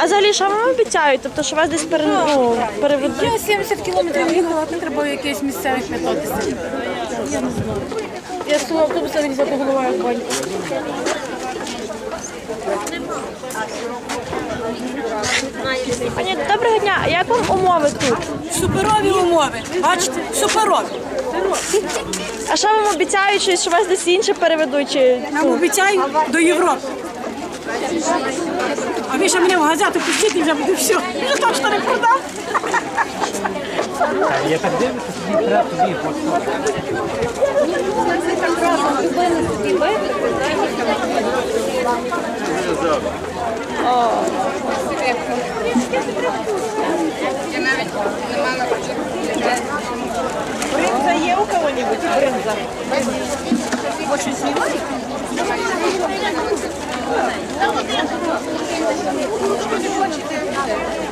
А взагалі, що вам обіцяють? Тобто, що вас десь пере... ну, переведуть? Я 70 кілометрів їхала, а не треба якихось місцевих питатися. Я не знаю. Я з того автобуса не взяти голова як. Пані, доброго дня. А як вам умови тут? Суперові умови. Бачите, суперові. А що вам обіцяють, що- що вас десь інше переведуть? Чи... Нам обіцяють до Європи. А ви ще мене в газету пустіть і вже буде все. Я точно не продав. Я так дивлюся, тобі треба тобі у кого-нибудь? бренза?